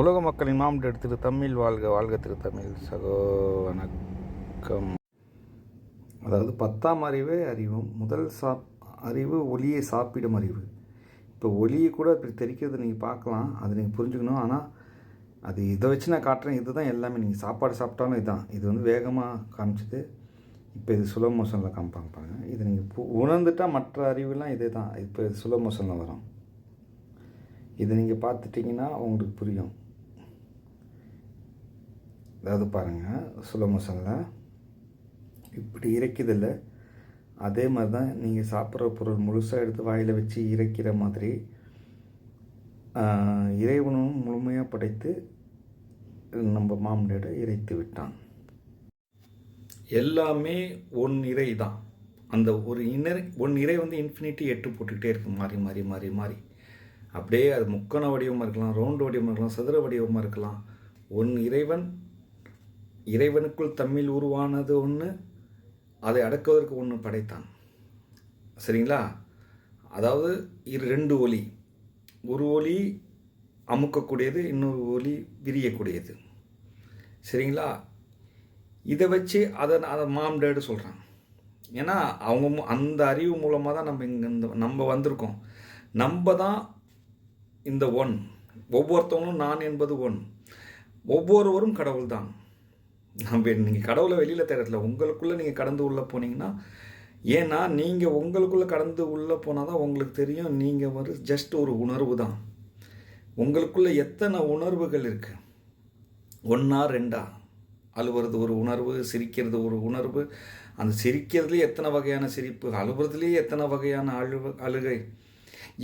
உலக மக்களின் மாமன்ற திரு தமிழ் வாழ்க வாழ்க திரு தமிழ். சகோ வணக்கம். அதாவது பத்தாம் அறிவே அறிவும் முதல் சாப் அறிவு ஒளியை சாப்பிடும் அறிவு. இப்போ ஒளியை கூட இப்படி தெரிக்கிறது நீங்கள் பார்க்கலாம் அது நீங்கள் புரிஞ்சுக்கணும். ஆனால் அது இதை வச்சு நான் காட்டுறேன் இதுதான் எல்லாமே. நீங்கள் சாப்பாடு சாப்பிட்டாலும் இதுதான் இது வந்து வேகமாக காமிச்சிது. இப்போ இது சுலோ மோஷனில் காமிப்பாங்க பாருங்கள் இது நீங்கள் பு உணர்ந்துட்டால் மற்ற அறிவுலாம் இதே தான் இப்போ இது சுலோ மோஷனில் வரும். இதை நீங்கள் பார்த்துட்டிங்கன்னா உங்களுக்கு புரியும். அதாவது பாருங்கள் சுலோ மோஷனில் இப்படி இறைக்குதில்ல அதே மாதிரி தான் நீங்கள் சாப்பிட்ற பொருள் முழுசாக எடுத்து வாயில் வச்சு இறைக்கிற மாதிரி இறைவனும் முழுமையாக படைத்து நம்ம மாமனிட இறைத்து விட்டான். எல்லாமே ஒன் இறை தான். அந்த ஒரு இணை ஒன் இறை வந்து இன்ஃபினிட்டி எட்டு போட்டுக்கிட்டே இருக்கும் மாறி மாறி மாறி மாறி. அப்படியே அது முக்கோண வடிவமாக இருக்கலாம் ரவுண்டு வடிவமாக இருக்கலாம் சதுர வடிவமாக இருக்கலாம். ஒன் இறைவன் இறைவனுக்குள் தம்மில் உருவானது ஒன்று அதை அடக்குவதற்கு ஒன்று படைத்தான். சரிங்களா? அதாவது இரு ரெண்டு ஒலி. ஒரு ஒலி அமுக்கக்கூடியது இன்னொரு ஒலி விரியக்கூடியது. சரிங்களா? இதை வச்சு அதை அதை மாம் டேடு சொல்கிறான் ஏன்னா அவங்க அந்த அறிவு மூலமாக தான் நம்ம இங்கே இந்த நம்ம வந்திருக்கோம். நம்ம தான் இந்த ஒன் ஒவ்வொருத்தவங்களும் நான் என்பது ஒன் ஒவ்வொருவரும் கடவுள் தான் நீங்கள் கடவுளை வெளியில் தேடல உங்களுக்குள்ளே நீங்கள் கடந்து உள்ளே போனீங்கன்னா ஏன்னா நீங்கள் உங்களுக்குள்ளே கடந்து உள்ளே போனால் தான் உங்களுக்கு தெரியும் நீங்கள் ஒரு ஜஸ்ட் ஒரு உணர்வு தான். உங்களுக்குள்ளே எத்தனை உணர்வுகள் இருக்குது ஒன்றா ரெண்டா? அழுவுறது ஒரு உணர்வு சிரிக்கிறது ஒரு உணர்வு. அந்த சிரிக்கிறதுலேயே எத்தனை வகையான சிரிப்பு? அழுவுறதுலேயே எத்தனை வகையான அழுவு அழுகை?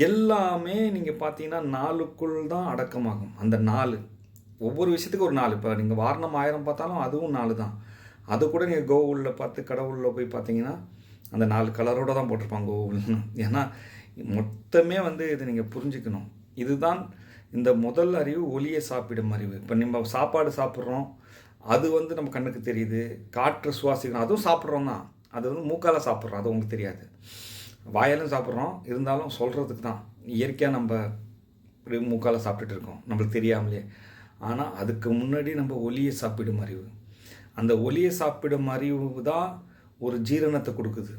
எல்லாமே நீங்கள் பார்த்தீங்கன்னா நாலுக்குள் தான் அடக்கமாகும். அந்த நாலு. ஒவ்வொரு விஷயத்துக்கும் ஒரு நாள் இப்போ நீங்கள் வாரணம் ஆயிரம் பார்த்தாலும் அதுவும் நாலு தான். அது கூட நீங்கள் கோவிலில் பார்த்து கடவுளில் போய் பார்த்தீங்கன்னா அந்த நாலு கலரோடு தான் போட்டிருப்பாங்க கோவில்னு ஏன்னா மொத்தமே வந்து இதை நீங்கள் புரிஞ்சுக்கணும். இதுதான் இந்த முதல் அறிவு ஒளியை சாப்பிடும் அறிவு. இப்போ நம்ம சாப்பாடு சாப்பிட்றோம் அது வந்து நம்ம கண்ணுக்கு தெரியுது. காற்று சுவாசிக்கணும் அதுவும் சாப்பிட்றோம் தான். அது வந்து மூக்கால சாப்பிட்றோம் அது உங்களுக்கு தெரியாது. வாயாலும் சாப்பிட்றோம் இருந்தாலும் சொல்கிறதுக்கு தான். இயற்கையாக நம்ம மூக்கால் மூக்கால சாப்பிட்டுட்டு இருக்கோம். நம்மளுக்கு தெரியாமலே. ஆனால் அதுக்கு முன்னாடி நம்ம ஒலியை சாப்பிடும் அறிவு. அந்த ஒலியை சாப்பிடும் அறிவு தான் ஒரு ஜீரணத்தை கொடுக்குது.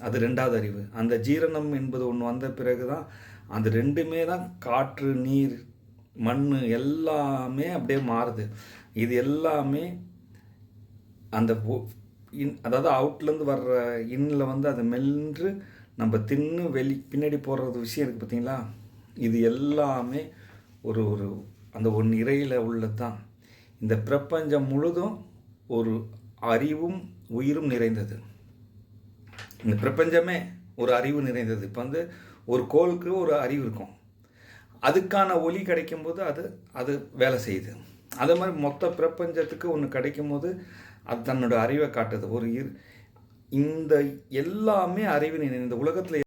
அது ரெண்டாவது அறிவு. அந்த ஜீரணம் என்பது ஒன்று வந்த பிறகு தான் அந்த ரெண்டுமே தான் காற்று நீர் மண் எல்லாமே அப்படியே மாறுது. இது எல்லாமே அந்த ஒ- இன் அதாவது அவுட்லேருந்து வர்ற இன்னில் வந்து அதை மென்று நம்ம தின்னு வெளி பின்னாடி போடுறது விஷயம் இருக்குது பார்த்தீங்களா இது எல்லாமே ஒரு ஒரு அந்த ஒன் இறையில் உள்ளது தான் இந்த பிரபஞ்சம் முழுதும் ஒரு அறிவும் உயிரும் நிறைந்தது. இந்த பிரபஞ்சமே ஒரு அறிவு நிறைந்தது. இப்போ வந்து ஒரு கோளுக்கு ஒரு அறிவு இருக்கும். அதுக்கான ஒலி கிடைக்கும்போது அது அது வேலை செய்யுது. அதே மாதிரி மொத்த பிரபஞ்சத்துக்கு ஒன்று கிடைக்கும்போது அது தன்னோட அறிவை காட்டுது. ஒரு இரு இந்த எல்லாமே அறிவு நிறைந்த இந்த உலகத்தில்